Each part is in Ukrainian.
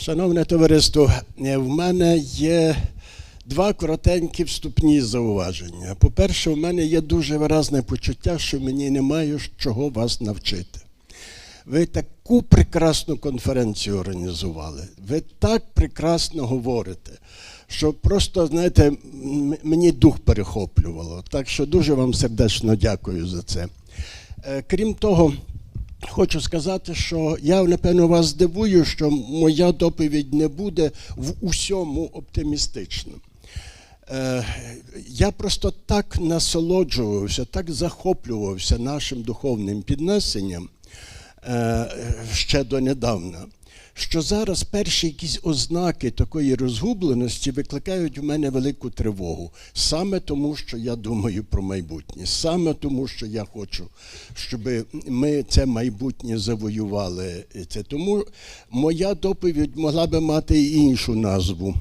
Шановне товариство, е, в мене є два коротенькі вступні зауваження. По-перше, в мене є дуже виразне почуття, що мені немає чого вас навчити. Ви таку прекрасну конференцію організували. Ви так прекрасно говорите, що просто, знаєте, мені дух перехоплювало. Так що дуже вам сердечно дякую за це. Е, Крім того, Хочу сказати, що я напевно вас здивую, що моя доповідь не буде в усьому оптимістична. Е, Я просто так насолоджувався, так захоплювався нашим духовним піднесенням е, ще донедавна, що зараз перші якісь ознаки такої розгубленості викликають в мене велику тривогу. Саме тому, що я думаю про майбутнє, саме тому, що я хочу, щоб ми це майбутнє завоювали. Це тому моя доповідь могла би мати і іншу назву.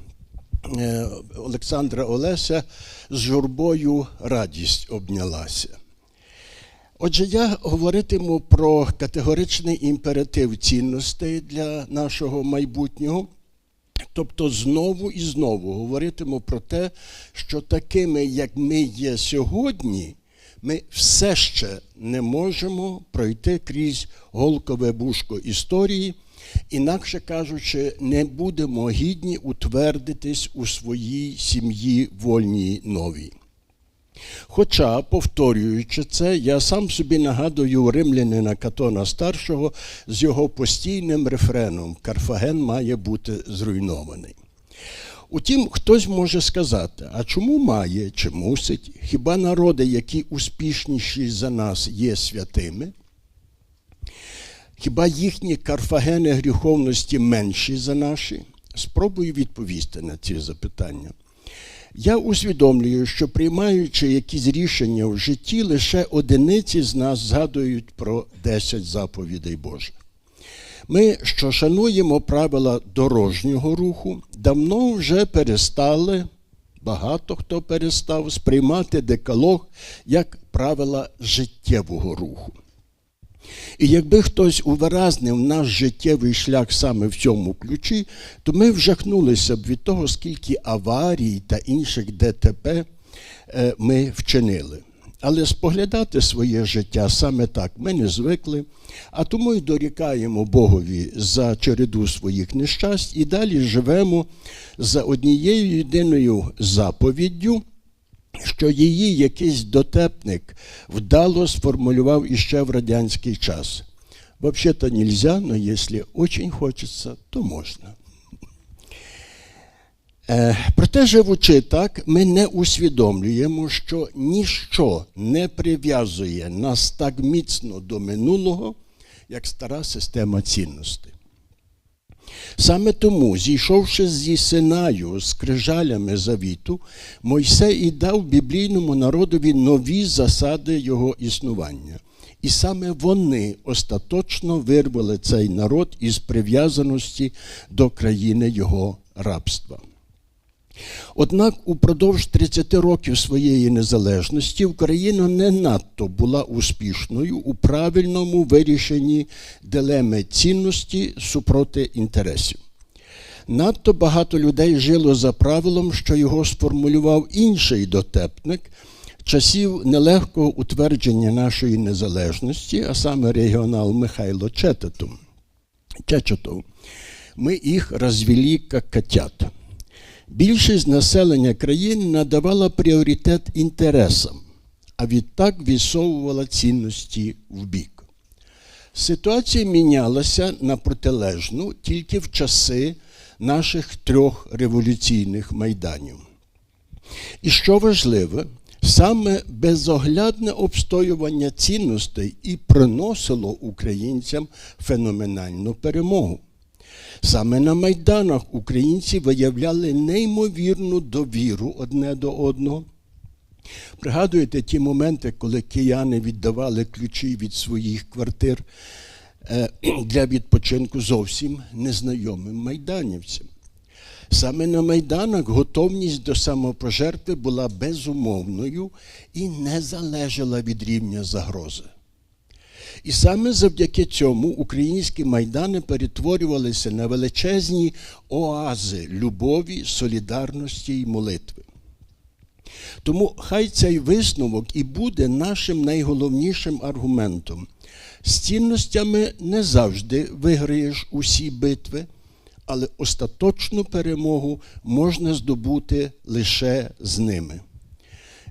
Е, Олександра Олеся з журбою радість обнялася. Отже, я говоритиму про категоричний імператив цінностей для нашого майбутнього. Тобто знову і знову говоритиму про те, що такими, як ми є сьогодні, ми все ще не можемо пройти крізь голкове бушко історії, інакше кажучи, не будемо гідні утвердитись у своїй сім'ї вольній новій. Хоча, повторюючи це, я сам собі нагадую римлянина Катона Старшого з його постійним рефреном Карфаген має бути зруйнований. Утім, хтось може сказати, а чому має чи мусить? Хіба народи, які успішніші за нас, є святими? Хіба їхні карфагени гріховності менші за наші? Спробую відповісти на ці запитання. Я усвідомлюю, що приймаючи якісь рішення в житті, лише одиниці з нас згадують про 10 заповідей Божих. Ми, що шануємо правила дорожнього руху, давно вже перестали, багато хто перестав сприймати декалог як правила життєвого руху. І якби хтось увиразнив наш життєвий шлях саме в цьому ключі, то ми вжахнулися б від того, скільки аварій та інших ДТП е, ми вчинили. Але споглядати своє життя саме так ми не звикли, а тому й дорікаємо Богові за череду своїх нещасть і далі живемо за однією єдиною заповіддю, що її якийсь дотепник вдало сформулював іще в радянський час. Вообще-то нельзя, но если очень хочется, то можна. Е, Проте, живучи так, ми не усвідомлюємо, що ніщо не прив'язує нас так міцно до минулого, як стара система цінностей. Саме тому, зійшовши зі Синаю з крижалями завіту, Мойсей і дав біблійному народові нові засади його існування. І саме вони остаточно вирвали цей народ із прив'язаності до країни його рабства. Однак упродовж 30 років своєї незалежності Україна не надто була успішною у правильному вирішенні дилеми цінності супроти інтересів. Надто багато людей жило за правилом, що його сформулював інший дотепник часів нелегкого утвердження нашої незалежності, а саме регіонал Михайло. Чечетов. Ми їх розвели як котят. Більшість населення країни надавала пріоритет інтересам, а відтак відсовувала цінності в бік. Ситуація мінялася на протилежну тільки в часи наших трьох революційних майданів. І що важливе, саме безоглядне обстоювання цінностей і приносило українцям феноменальну перемогу. Саме на майданах українці виявляли неймовірну довіру одне до одного. Пригадуєте ті моменти, коли кияни віддавали ключі від своїх квартир е, для відпочинку зовсім незнайомим майданівцям. Саме на майданах готовність до самопожертви була безумовною і не залежала від рівня загрози. І саме завдяки цьому українські майдани перетворювалися на величезні оази любові, солідарності і молитви. Тому хай цей висновок і буде нашим найголовнішим аргументом. З цінностями не завжди виграєш усі битви, але остаточну перемогу можна здобути лише з ними.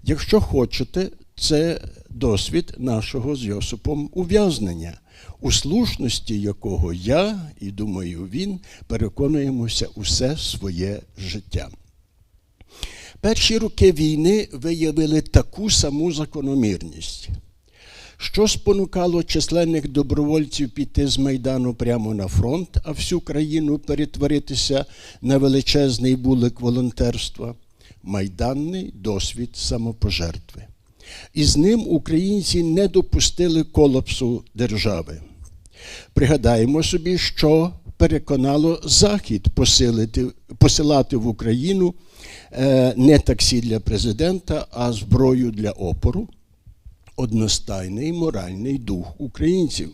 Якщо хочете, це досвід нашого з Йосипом ув'язнення, у слушності якого я і думаю, він переконуємося усе своє життя. Перші роки війни виявили таку саму закономірність. Що спонукало численних добровольців піти з Майдану прямо на фронт, а всю країну перетворитися на величезний вулик волонтерства? Майданний досвід самопожертви. І з ним українці не допустили колапсу держави. Пригадаємо собі, що переконало Захід посилити, посилати в Україну е, не таксі для президента, а зброю для опору, одностайний моральний дух українців.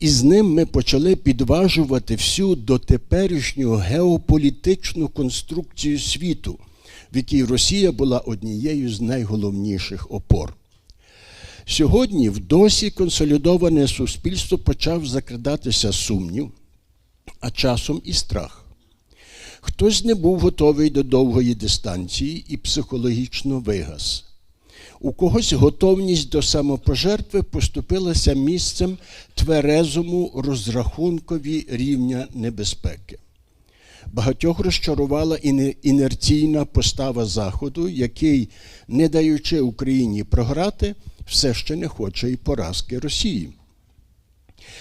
І з ним ми почали підважувати всю дотеперішню геополітичну конструкцію світу, в якій Росія була однією з найголовніших опор. Сьогодні в досі консолідоване суспільство почав закрадатися сумнів, а часом і страх. Хтось не був готовий до довгої дистанції і психологічно вигас. У когось готовність до самопожертви поступилася місцем тверезому розрахункові рівня небезпеки. Багатьох розчарувала інерційна постава Заходу, який, не даючи Україні програти, все ще не хоче і поразки Росії.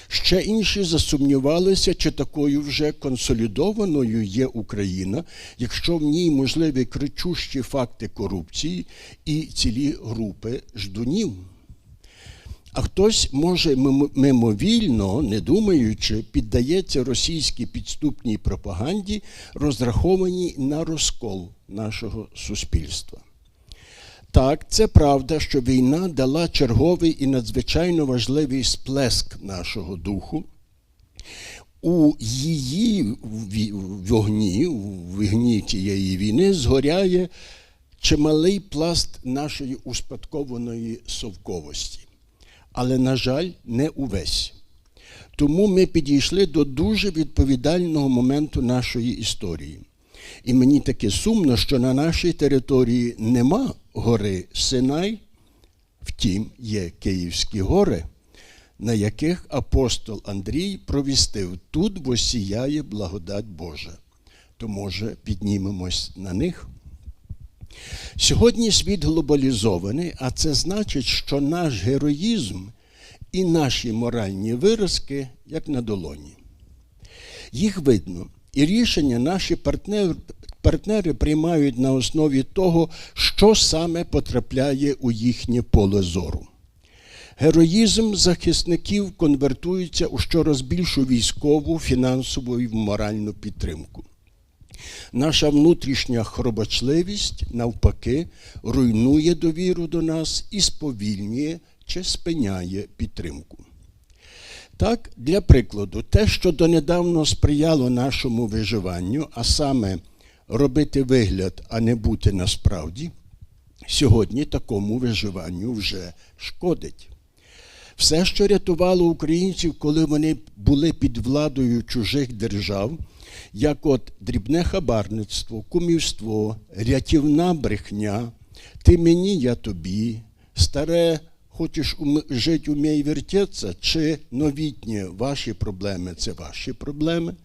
Ще інші засумнівалися, чи такою вже консолідованою є Україна, якщо в ній можливі кричущі факти корупції і цілі групи ждунів. А хтось може мимовільно, не думаючи, піддається російській підступній пропаганді, розрахованій на розкол нашого суспільства. Так, це правда, що війна дала черговий і надзвичайно важливий сплеск нашого духу. У її вогні, у вогні тієї війни згоряє чималий пласт нашої успадкованої совковості. Але, на жаль, не увесь. Тому ми підійшли до дуже відповідального моменту нашої історії. І мені таке сумно, що на нашій території нема гори Синай, втім, є Київські гори, на яких апостол Андрій провістив тут, бо сіяє благодать Божа. То, може, піднімемось на них. Сьогодні світ глобалізований, а це значить, що наш героїзм і наші моральні виразки як на долоні. Їх видно. І рішення наші партнери, партнери приймають на основі того, що саме потрапляє у їхнє поле зору. Героїзм захисників конвертується у щораз більшу військову, фінансову і моральну підтримку. Наша внутрішня хробочливість, навпаки, руйнує довіру до нас і сповільнює чи спиняє підтримку. Так, для прикладу, те, що донедавно сприяло нашому виживанню, а саме робити вигляд, а не бути насправді, сьогодні такому виживанню вже шкодить. Все, що рятувало українців, коли вони були під владою чужих держав, як от дрібне хабарництво, кумівство, рятівна брехня, ти мені, я тобі, старе хочеш жити, умій вертеться, чи новітні ваші проблеми це ваші проблеми.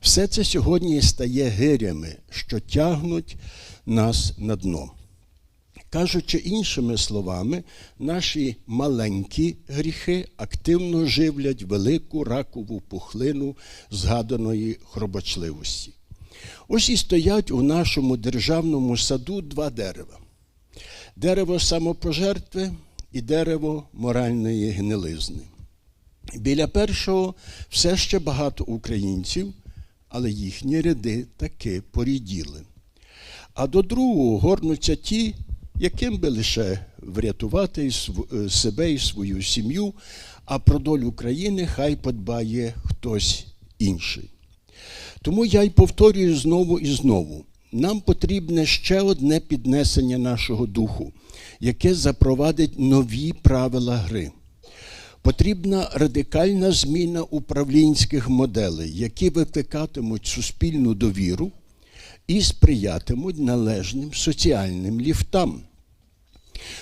Все це сьогодні стає гирями, що тягнуть нас на дно. Кажучи іншими словами, наші маленькі гріхи активно живлять велику ракову пухлину згаданої хробочливості. Ось і стоять у нашому державному саду два дерева: дерево самопожертви і дерево моральної гнилизни. Біля першого все ще багато українців, але їхні ряди таки поріділи. А до другого горнуться ті, яким би лише врятувати себе і свою сім'ю, а про долю країни хай подбає хтось інший. Тому я й повторюю знову і знову: нам потрібне ще одне піднесення нашого духу, яке запровадить нові правила гри. Потрібна радикальна зміна управлінських моделей, які викликатимуть суспільну довіру і сприятимуть належним соціальним ліфтам.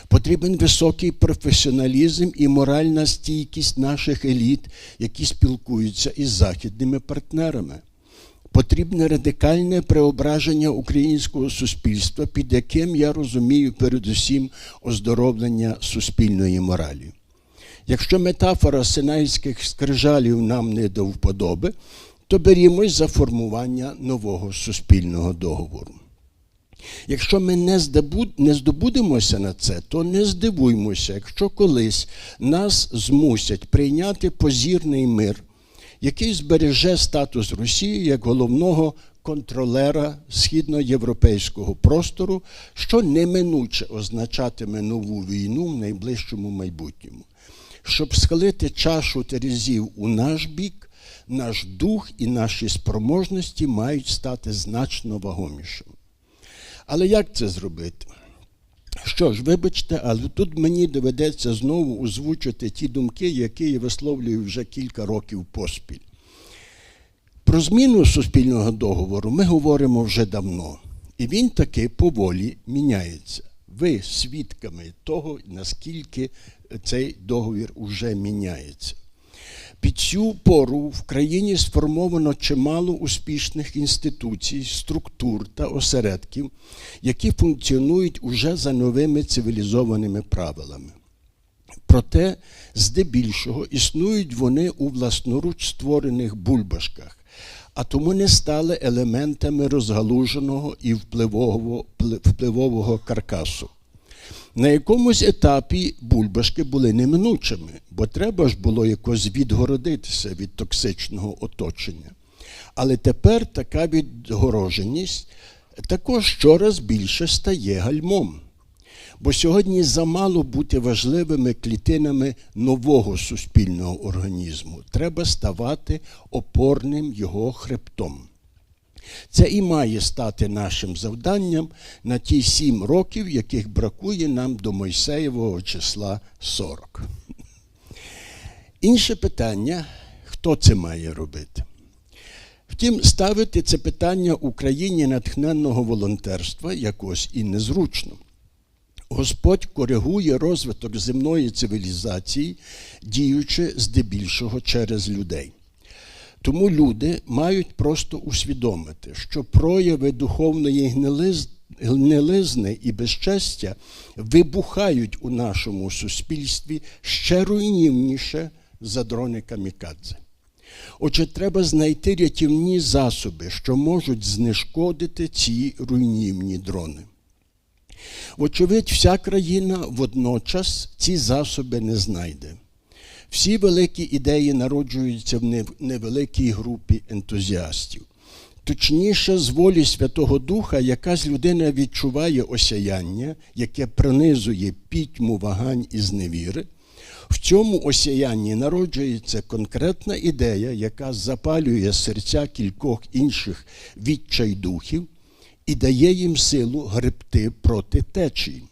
Потрібен високий професіоналізм і моральна стійкість наших еліт, які спілкуються із західними партнерами. Потрібне радикальне преображення українського суспільства, під яким я розумію передусім оздоровлення суспільної моралі. Якщо метафора синайських скрижалів нам не до вподоби, то берімось за формування нового суспільного договору. Якщо ми не, здобудемося на це, то не здивуймося, якщо колись нас змусять прийняти позірний мир, який збереже статус Росії як головного контролера східноєвропейського простору, що неминуче означатиме нову війну в найближчому майбутньому. Щоб схилити чашу терезів у наш бік, наш дух і наші спроможності мають стати значно вагомішими. Але як це зробити? Що ж, вибачте, але тут мені доведеться знову озвучити ті думки, які я висловлюю вже кілька років поспіль. Про зміну суспільного договору ми говоримо вже давно, і він таки поволі міняється. Ви свідками того, наскільки цей договір уже міняється. Під цю пору в країні сформовано чимало успішних інституцій, структур та осередків, які функціонують уже за новими цивілізованими правилами. Проте, здебільшого, існують вони у власноруч створених бульбашках, а тому не стали елементами розгалуженого і впливового, впливового каркасу. На якомусь етапі бульбашки були неминучими, бо треба ж було якось відгородитися від токсичного оточення. Але тепер така відгороженість також щораз більше стає гальмом. Бо сьогодні замало бути важливими клітинами нового суспільного організму. Треба ставати опорним його хребтом. Це і має стати нашим завданням на ті сім років, яких бракує нам до Мойсеєвого числа 40. Інше питання, хто це має робити? Втім, ставити це питання Україні натхненного волонтерства якось і незручно. Господь коригує розвиток земної цивілізації, діючи здебільшого через людей. Тому люди мають просто усвідомити, що прояви духовної гнилиз... гнилизни і безчестя вибухають у нашому суспільстві ще руйнівніше за дрони камікадзе. Отже, треба знайти рятівні засоби, що можуть знешкодити ці руйнівні дрони. Вочевидь, вся країна водночас ці засоби не знайде. Всі великі ідеї народжуються в невеликій групі ентузіастів. Точніше, з волі Святого Духа якась людина відчуває осяяння, яке пронизує пітьму вагань і зневіри. В цьому осяянні народжується конкретна ідея, яка запалює серця кількох інших відчайдухів і дає їм силу гребти проти течії.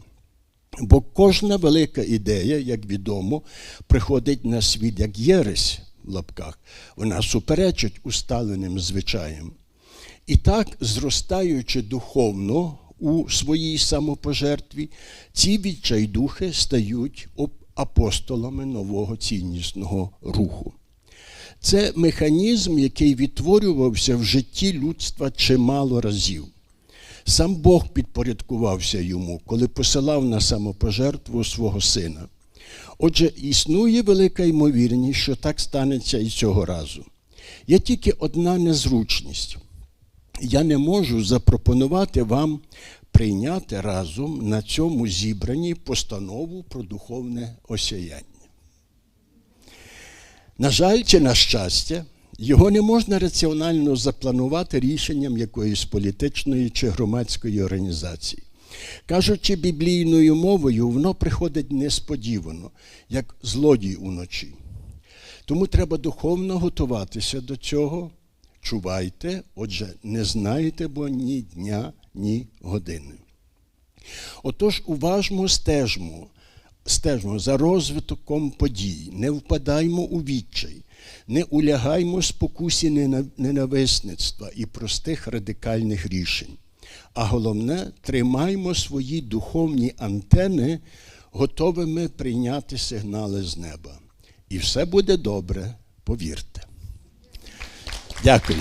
Бо кожна велика ідея, як відомо, приходить на світ як єресь в лапках. Вона суперечить усталеним звичаям. І так, зростаючи духовно у своїй самопожертві, ці відчайдухи стають апостолами нового ціннісного руху. Це механізм, який відтворювався в житті людства чимало разів. Сам Бог підпорядкувався йому, коли посилав на самопожертву свого сина. Отже, існує велика ймовірність, що так станеться і цього разу. Є тільки одна незручність. Я не можу запропонувати вам прийняти разом на цьому зібранні постанову про духовне осяяння. На жаль, чи на щастя, його не можна раціонально запланувати рішенням якоїсь політичної чи громадської організації. Кажучи біблійною мовою, воно приходить несподівано, як злодій уночі. Тому треба духовно готуватися до цього. Чувайте, отже, не знаєте, бо ні дня, ні години. Отож, уважно стежмо, стежмо за розвитком подій, не впадаймо у відчай, не улягаймо спокусі ненависництва і простих радикальних рішень. А головне, тримаймо свої духовні антени готовими прийняти сигнали з неба. І все буде добре, повірте. Дякую.